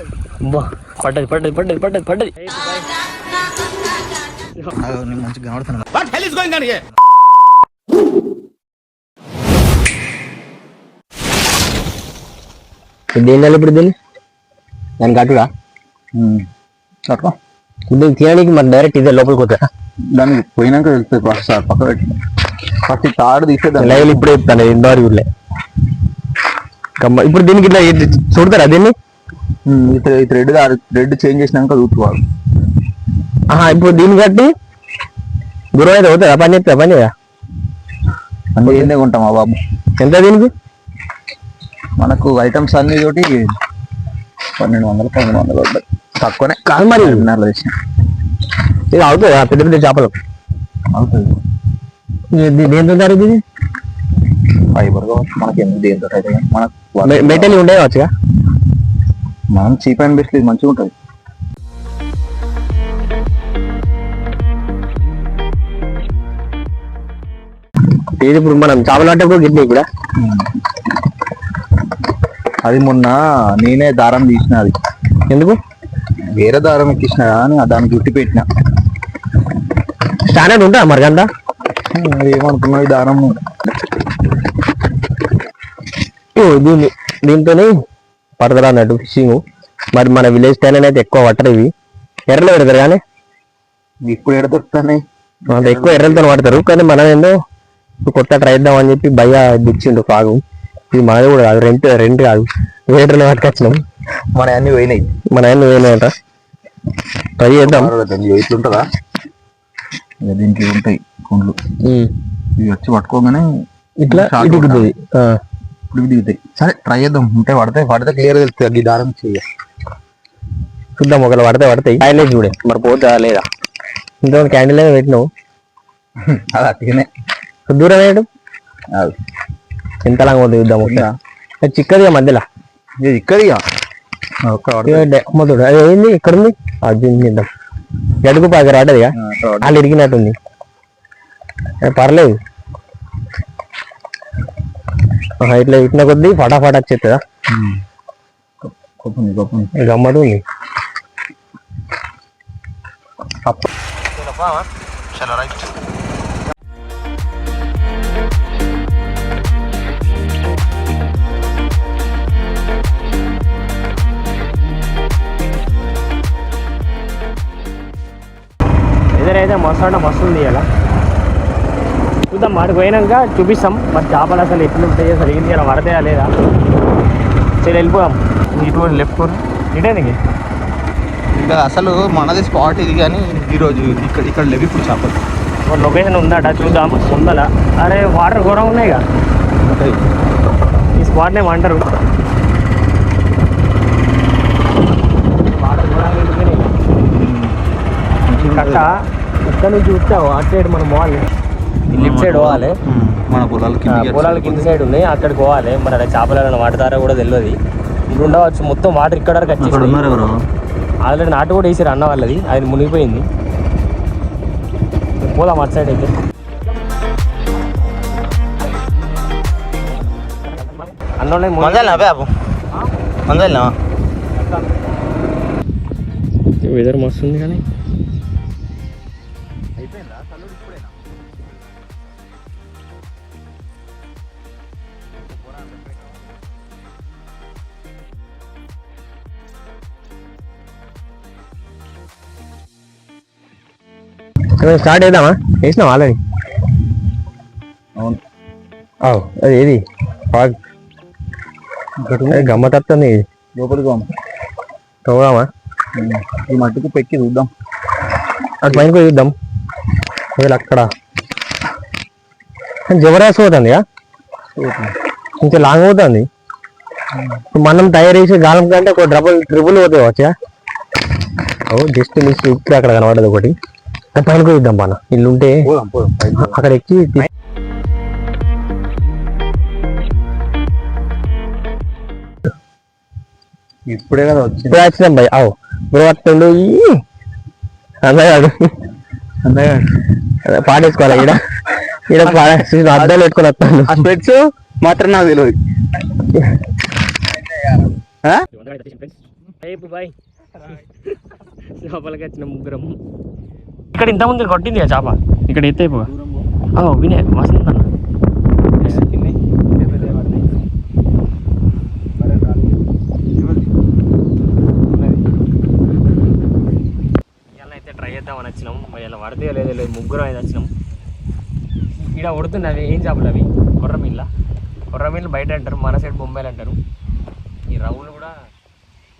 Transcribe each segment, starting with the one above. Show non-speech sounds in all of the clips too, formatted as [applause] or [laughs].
అబ్బా, పడ్డది పడ్డది పడ్డది పడ్డది పడ్డది. మంచిగా దేని ఇప్పుడు దీన్ని? దానికి అటుగా కట్టుకో దీన్ని తినడానికి మరి డైరెక్ట్ ఇదే లోపలికి పోతా దానికి పోయినాక వెళ్తుంది ఫస్ట్ పక్క పెట్టి. ఫస్ట్ తాడు తీసేద్దాం. లైవ్ ఇప్పుడే ఇంతవరకు ఊర్లే ఇప్పుడు దీనికి ఇట్లా చూడతారా దీన్ని? ఈ థ్రెడ్ థ్రెడ్ చేంజ్ చేసినాక చూసుకోవాలి. ఆహా ఇప్పుడు దీన్ని కట్టి దూరం అయితే అవుతుందా పని చేస్తా పని చేయదా? అంటే ఏందే కొంటాం ఆ బాబు? ఎంత దీనికి? మనకు ఐటమ్స్ అన్ని తోటి పన్నెండు వందలు పన్నెండు వందలు తక్కువనే. కాదు మరి. ఇది అవుతుందా? పెద్ద పెద్ద చేపలు. అవుతుంది. దేంతో జరుగుతుంది ఇది? ఫైబర్ కావచ్చు. మనకి ఎందుకు దేంతో అయితే మనకు మె- మెటల్ ఉండే వచ్చుగా? మనం చీప్ అండ్ బెస్ట్ ఇది మంచిగా ఉంటుంది. ఇది ఇప్పుడు మనం చేపలు కూడా గిట్టినాయి కూడా అది మొన్న నేనే దారం తీసిన అది. ఎందుకు? వేరే దారం ఎక్కించిన కానీ దానికి జుట్టి పెట్టిన. స్టాండర్డ్ ఉంటా మరి అంతా ఏమనుకున్నావు ఈ దారం. దీంతోనే పడతారు అన్నట్టు ఫిషింగ్. మరి మన విలేజ్ స్టైల్ అయితే ఎక్కువ పట్టరు ఇవి. ఎర్రలో పెడతారు కానీ. ఇప్పుడు ఎడ దొరుకుతున్నాయి ఎక్కువ ఎర్రలతో పడతారు. కానీ మనం ఏందో కొత్త ట్రై చేద్దాం అని చెప్పి భయ్య దిచ్చిండు కాగు. ఇది మనది కూడా కాదు రెంట్ రెంట్ కాదు. వేటర్లో పట్టుకొచ్చినాం. మన అన్ని పోయినాయి. మన ఆయన వేయనంట ట్రై చేద్దాం. ఇట్లుంటుందా ఇక దీనికి ఉంటాయి కుండ్లు. ఇవి వచ్చి పట్టుకోగానే ఇట్లా. ఇప్పుడు దిగుతాయి సరే ట్రై చేద్దాం. ఉంటే పడితే పడితే క్లియర్ తెలుస్తుంది. ఈ దారం చెయ్య చూద్దాం ఒకవేళ పడితే పడతాయి. ఆయన చూడే. మరి పోతా లేదా? ఇంత క్యాండిల్ అయినా పెట్టినావు. [laughs] అది అట్టిగానే దూరం వేయడం. ఎంత లాగా ఉంది చూద్దాం ఒకసారి. చిక్కదిగా మధ్యలో. ఇది ఇక్కడ ఇక ఒక్క పడితే. ఇక డే- అమ్మతోడు అది ఏంది? ఇక్కడ ఉంది? అది చూద్దాం గడుగు పాక రాటదిగా. వాళ్ళు ఇరిగినట్టుంది. పర్లేదు. ఇట్లా ఇట్టిన కొద్దీ ఫటాఫట్ వచ్చేస్తుందా. గమ్మత్ ఉంది ఎదురైతే మస్తు అంటే మస్తు ఉంది ఇలా చూద్దాం. మాడికి పోయినాక చూపిస్తాం. మరి చేపలు అసలు ఎట్లు ఉంటాయి అసలు ఏంటి ఇలా పడతాయా లేదా? సరే వెళ్ళిపోదాం. ఇటువంటి లెఫ్ట్ ఇటేనికి ఇంకా. అసలు మనది స్పాట్ ఇది కానీ ఈరోజు ఇక్కడ ఇక్కడ లేవు ఇప్పుడు చేపలు. లొకేషన్ ఉందట చూద్దాం. ఉందలా అరే వాటర్ ఘోరం ఉన్నాయిగా ఉంటాయి. ఈ స్పాట్ నేమ్ అంటారు? వాటర్. కట్ట? ఇక్కడ నుంచి చూస్తావు అటు సైడ్ మనం పోవాలి లిఫ్ట్ సైడ్ పోవాలి. మన పొలాలు కింద పొలాల కింద సైడ్ ఉన్నాయి. అక్కడికి పోవాలి. మరి అలా చేపలు వాడతారో కూడా తెలియదు ఇది ఉండవచ్చు. మొత్తం వాటర్ ఇక్కడ వరకు అక్కడ వచ్చేసి ఆల్రెడీ నాటు కూడా వేసారు అన్న వాళ్ళది. అది మునిగిపోయింది. పోదాం అటు సైడ్ అయితే. అన్నోళ్ళే మందల్నా బాబు? మందల్నా? వెదర్ మస్తు ఉంది కానీ స్టార్ట్ చేద్దామా? వేసినావా ఆల్రెడీ? అవును. అది ఏది? గమ్మత్ వస్తుంది ఇది లోపలికి. తవ్వుదామా ఉమ్, ఈ మట్టికి పెక్కి చూద్దాం. అటు పైన పోయి చూద్దాం. ఒకవేళ అక్కడ. జబర్దస్త్ అవుతుంది కొంచెం లాంగ్ అవుతుంది ఇప్పుడు మనం తయారు చేసే గాలం కంటే ఒక డబుల్ ట్రిపుల్ పోతాయి వచ్చా? జస్ట్ మిస్ ఇప్పుడు అక్కడ కనబడదు ఒకటి. పైన పోయి చూద్దాం మన ఇల్లు ఉంటే పోదాం పోదాం పైకి పోదాం. అక్కడ ఎక్కి ఇప్పుడే కదా వచ్చింది. ఇప్పుడు వచ్చినాం భయ్ అవు ఇప్పుడు అందగాడు అంతేగా పాడేసుకోవాలి ఈడ. ఈడ పాడే అద్దాలు పెట్టుకొని వస్తాను. ఆ స్పెట్స్ మాత్రం నాకు తెలియదు? రేపు బాయ్. చేపలకి వచ్చిన ముగ్గురం ఇక్కడ ఇంతకుముందు కొట్టింది చేప. ఇక్కడ ఎత్తే వినే వసంత అన్న అయితే ట్రై చేద్దామని వచ్చినాం. ఇలా పడితే లేదు లేదు ముగ్గురం అయితే వచ్చినాం. ఇక్కడ ఉడుతున్నాయి అవి ఏం చేపలు అవి? కొర్రమిల్ల కొర్రమిల్లు బయట అంటారు మన సైడ్ బొంబాయిలు అంటారు. ఈ రవ్వులు కూడా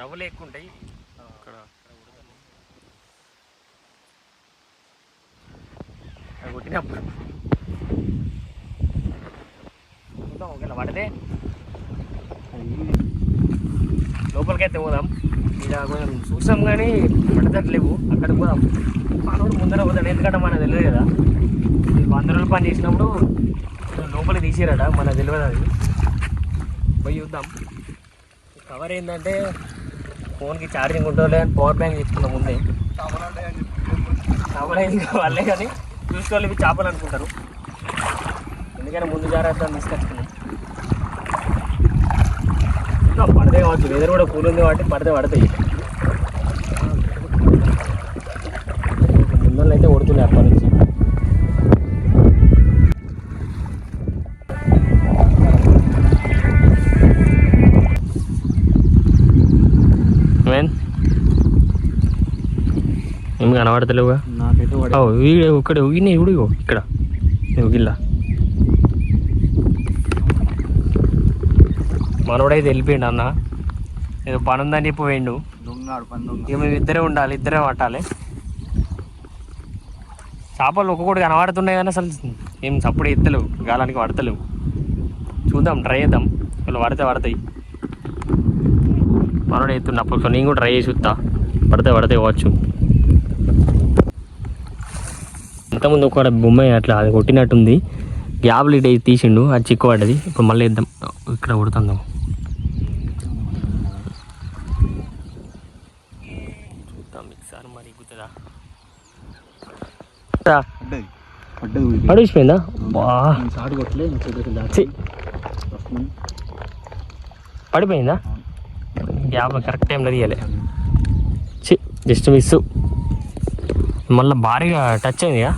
రవ్వులు ఎక్కువ ఉంటాయి ఇక్కడ అవి కొట్టినప్పుడు చూద్దాం ఒకవేళ పడితే లోపలికైతే పోదాం. ఇక్కడ కొంచెం చూసాం కానీ పడతట్లేవు. అక్కడికి పోదాం. మనోడు ముందర పోతాడు ఎందుకంటే మనకు తెలియదు కదా. వంద రోజులు పని చేసినప్పుడు లోపలికి తీసిరట మనకు తెలియదు అది. పోయి చూద్దాం. కవర్ ఏంటంటే ఫోన్కి ఛార్జింగ్ ఉంటుందో లేదని పవర్ బ్యాంక్ తీసుకున్నాం ముందే. చేపలు అయింది వాళ్ళే కానీ చూసుకోవాలి ఇవి చేపలు అనుకుంటారు ఎందుకంటే ముందు జాగ్రత్త తీసుకొచ్చుకున్నాం పడదే కావచ్చు వెదర్ కూడా కూల్ ఉంది కాబట్టి పడితే పడతాయి. ముందర అయితే కొడుతున్నాయి అప్పటి నుంచి. ఏం కనబడతలేవుగా? ఇక్కడ ఊగినాయి ఇప్పుడు ఇక్కడ. ఊగిల్లా మనోడైతే వెళ్ళిపోయిండు అన్న. ఏదో పని ఉందని చెప్పి పోయిండు. ఇక మేము ఇద్దరే ఉండాలి ఇద్దరే పట్టాలి. చేపలు ఒక్కొక్కటి కనబడుతున్నాయి కానీ అసలు ఏం చప్పుడు ఎత్తలేవు గాలానికి పడతలేవు. చూద్దాం ట్రై చేద్దాం. ఇలా పడితే పడతాయి. మనోడు ఎత్తున్నప్పుడు నేను కూడా ట్రై చేసి చూస్తా పడితే పడితే పోవచ్చు ఇంతకుముందు ఒక బొమ్మ అట్లా అది కొట్టినట్టుంది. గ్యాబ్లు ఇటు తీసిండు అది చిక్కు పడ్డది ఇప్పుడు మళ్ళీ ఇద్దాం. ఇక్కడ కొడుతుందాం చూద్దాం మరి ఎక్కుతుందా పడిపోయిందా బా. పడిపోయిందా? గ్యాబ్ కరెక్ట్ టైంలో తీయాలి. జస్ట్ మిస్ మళ్ళీ భారీగా టచ్ అయిందిగా.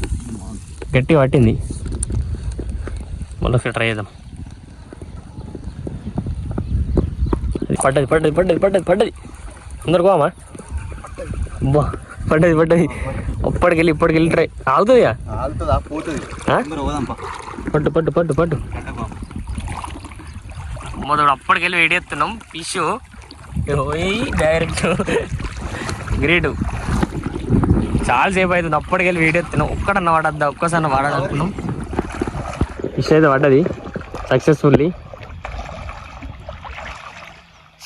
గట్టిగా పట్టింది. మళ్ళీ ఒకసారి ట్రై చేద్దాం. పడ్డది పడ్డది పడ్డది పడ్డది పడ్డది. అందరు పోమా బా పడ్డది పడ్డది. అప్పటికెళ్ళి ఇప్పటికెళ్ళి ట్రై ఆగుతుందిగా? ఆగుతుందా? పట్టు పట్టు పట్టు పట్టు. మొదడు అప్పటికెళ్ళి వేడి ఎత్తున్నాం ఫిష్ పోయి డైరెక్ట్ గ్రేట్ చాలా సేపు అవుతుంది. అప్పటికెళ్ళి వేడి ఎత్తున్నాం ఒక్కడన్న పడద్దా ఒక్కసారి పడదు అనుకున్నాం. ఫిష్ అయితే పడ్డది సక్సెస్ఫుల్లీ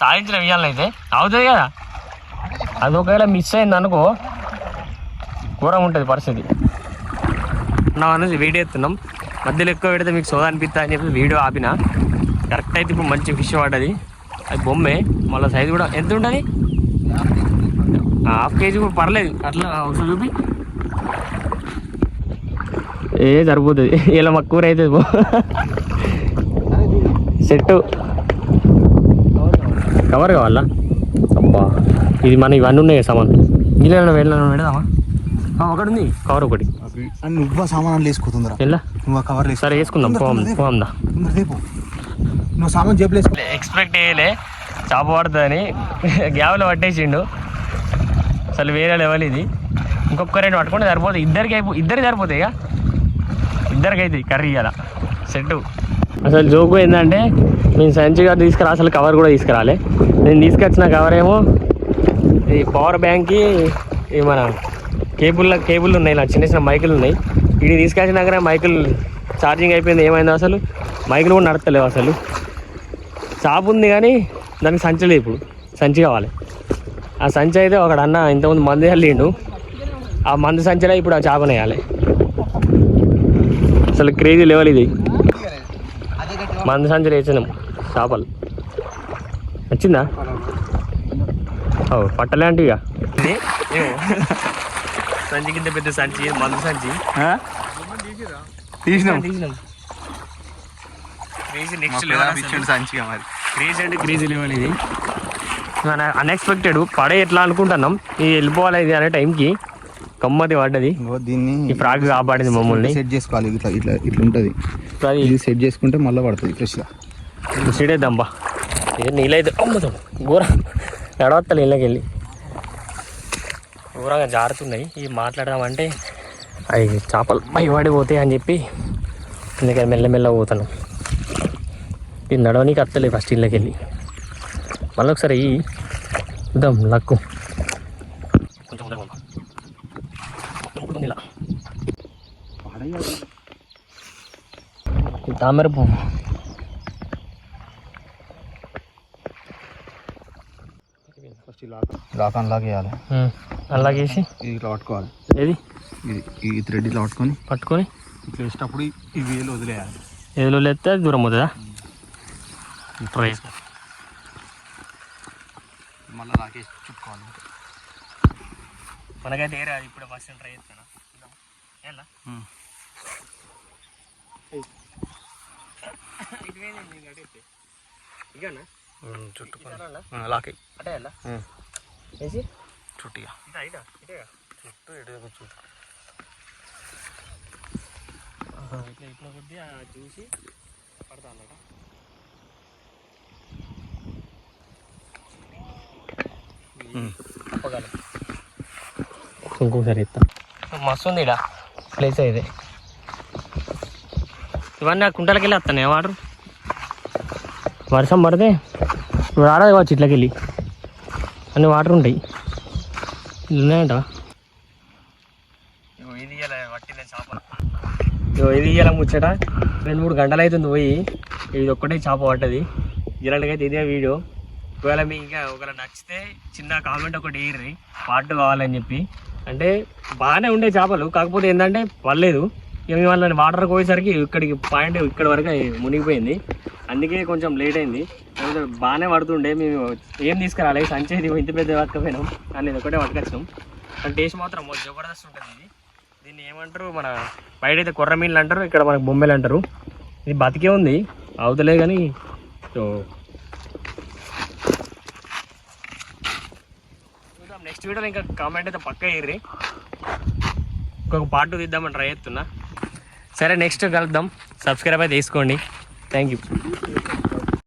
సాధించిన విజయాలను అయితే. అవుతుంది కదా? అది ఒకవేళ మిస్ అయింది అనుకో ఘోరంగా ఉంటుంది పరిస్థితి. నా అనేది వీడియో ఎత్తున్నాం మధ్యలో ఎక్కువ పెడితే మీకు సోదా అనిపిస్తా అని చెప్పి వీడియో ఆపిన. కరెక్ట్ అయితే ఇప్పుడు మంచి ఫిష్ పడ్డది అది బొమ్మే. మళ్ళీ సైజు కూడా ఎంత ఉంటుంది? హాఫ్ కేజీ కూడా పర్లేదు. అట్లా ఒకసారి చూపి ఏ సరిపోతుంది. ఇలా మా కూర అయితే సెట్ కవర్ కావాలా? అబ్బా ఇది మన ఇవన్నీ ఉన్నాయి సామాన్ ఇలా వెళ్ళాను పెడదామా? ఆ, ఒకటి ఉంది. కవర్ ఒకటి. నువ్వు సామాన్లు వేసుకుతుందిరా నువ్వు కవర్ సరే వేసుకుందాం. పోదాం పోదాం రేపు నువ్వు సామాన్ జేబులు వేసుకో. ఎక్స్పెక్ట్ చేయలే. చేప పడుతుందని. గ్యావ్లో పట్టేసిండు. అసలు వేరే లెవెల్ ఇది. ఇంకొక రెండు పట్టుకుంటే సరిపోతుంది ఇద్దరికి అయిపో ఇద్దరికి సరిపోతాయి ఇక. ఇద్దరికి అయితే కర్రీ ఇవ్వాల సెట్టు అసలు జోకు ఏంటంటే నేను సంచిగా తీసుకురా అసలు కవర్ కూడా తీసుకురాలే. నేను తీసుకొచ్చిన కవర్ ఏమో ఈ పవర్ బ్యాంక్కి ఈ మన కేబుల్ కేబుల్ ఉన్నాయి ఇలా చిన్న చిన్న మైకులు ఉన్నాయి. ఇది తీసుకొచ్చినాకనే మైకులు ఛార్జింగ్ అయిపోయింది. ఏమైందో అసలు? మైకులు కూడా నడతలేవు అసలు. షాప్ ఉంది కానీ దానికి సంచి లేదు ఇప్పుడు. సంచి కావాలి. ఆ సంచి అయితే ఒకడు అన్న ఇంతకుముందు మందు వెళ్ళిండు ఆ మందు సంచిలో ఇప్పుడు ఆ చేపను వేయాలి అసలు క్రేజీ లెవెల్ ఇది. మందు సంచిలో వేసినాం చేపలు. వచ్చిందా ఓ ఏమో. సంచి కింద పెద్ద సంచి మందు సంచి. తీసినాం తీసినాం. క్రేజీ నెక్స్ట్ లెవెల్ మరి. క్రేజ్ అంటే క్రేజీ లెవెల్ ఇది. అన్ఎక్స్పెక్టెడ్ పడే ఎట్లా అనుకుంటున్నాం? ఇది వెళ్ళిపోవాలి ఇది అనే టైంకి గమ్మతి పడ్డది. దీన్ని ఈ ఫ్రాక్ కాపాడింది మమ్మల్ని. సెట్ చేసుకోవాలి. ఇట్లా ఇట్లా ఇట్లా ఉంటుంది. ఇది సెట్ చేసుకుంటే మళ్ళీ పడుతుంది ఫ్రెష్గా సిడేద్దాంబా ఏ నీళ్ళైతే అమ్ముతాం ఘోర నడవత్త నీళ్ళకి వెళ్ళి ఘోరంగా జారుతున్నాయి. ఇవి మాట్లాడదామంటే అవి చేపలు పై పడిపోతాయి అని చెప్పి అందుకని మెల్లమెల్ల పోతున్నాం. ఇది నడవనీకి అత్తలేదు ఫస్ట్ ఇళ్ళకి వెళ్ళి మళ్ళీ ఒకసారి ఈ చూద్దాం లక్కు. కొంచెం తామర పువ్వు. First lock. లాక్ అన్లాక్ చేయాలి. ఉమ్, అలాగేసి ఇది ఇట్లా పట్టుకోవాలి. ఏది? ఇది ఈ థ్రెడ్ ఇట్లా పట్టుకొని పట్టుకొని ఇట్లా వేసేటప్పుడు ఈ వేలు వదిలేయాలి. ఏదిలో లేస్తే అది దూరం అవుతుందా? ట్రై చుట్టుకోవాలి మనకైతే ఏరా ఇప్పుడు ఫస్ట్ ట్రై చేస్తాను ఎలా చుట్టుకోవాలి లాక్ అటే ఎలా చుట్టిగా చుట్టూ చుట్టూ. ఇట్లా ఇట్లా కొద్ది చూసి పడతా అన్నట తప్పగలం ఇంకోసారి ఎత్తా మస్తు ఉంది ఇడా ప్లేస్ ఇది ఇవన్నీ ఆ కుంటలకి వెళ్ళి వస్తాయి వాటర్? వర్షం పడితే ఇప్పుడు ఆడదు కావచ్చు ఇట్లకి వెళ్ళి అన్ని వాటర్ ఉంటాయి. ఉన్నాయంట ఇది చేప. ఇది ఇయ్యాల ముచ్చట. రెండు మూడు గంటలు అవుతుంది పోయి. ఇది ఒక్కటే చేప పడ్డది. ఇలాంటికైతే ఇదే వీడియో. ఒకవేళ మీ ఇంకా ఒకవేళ నచ్చితే చిన్న కామెంట్ ఒకటి వేయర్రి పార్ట్ కావాలని చెప్పి. అంటే బాగానే ఉండే చేపలు కాకపోతే ఏంటంటే పర్లేదు ఇక మేము వాళ్ళని వాటర్ పోయేసరికి ఇక్కడికి పాయింట్ ఇక్కడ వరకు మునిగిపోయింది. అందుకే కొంచెం లేట్ అయింది. బాగానే పడుతుండే. మేము ఏం తీసుకురాలి. సంచేది ఇంత పెద్ద పట్టుకపోయినాం. కానీ ఇది ఒకటే పట్టుకొచ్చినాం కానీ టేస్ట్ మాత్రం జబర్దస్త్ ఉంటుంది ఇది. దీన్ని ఏమంటారు? మన బయట అయితే అంటారు ఇక్కడ మనకు బొమ్మలు అంటారు. ఇది బతికే ఉంది. అవుతలే కానీ సో చూద్దాం నెక్స్ట్ వీడియోలో ఇంకా కామెంట్ అయితే పక్క వేయర్రి ఇంకొక పార్ట్ తీద్దామని ట్రై చేస్తున్నా. సరే నెక్స్ట్ కలుద్దాం. సబ్స్క్రైబ్ అయితే తీసుకోండి. Thank you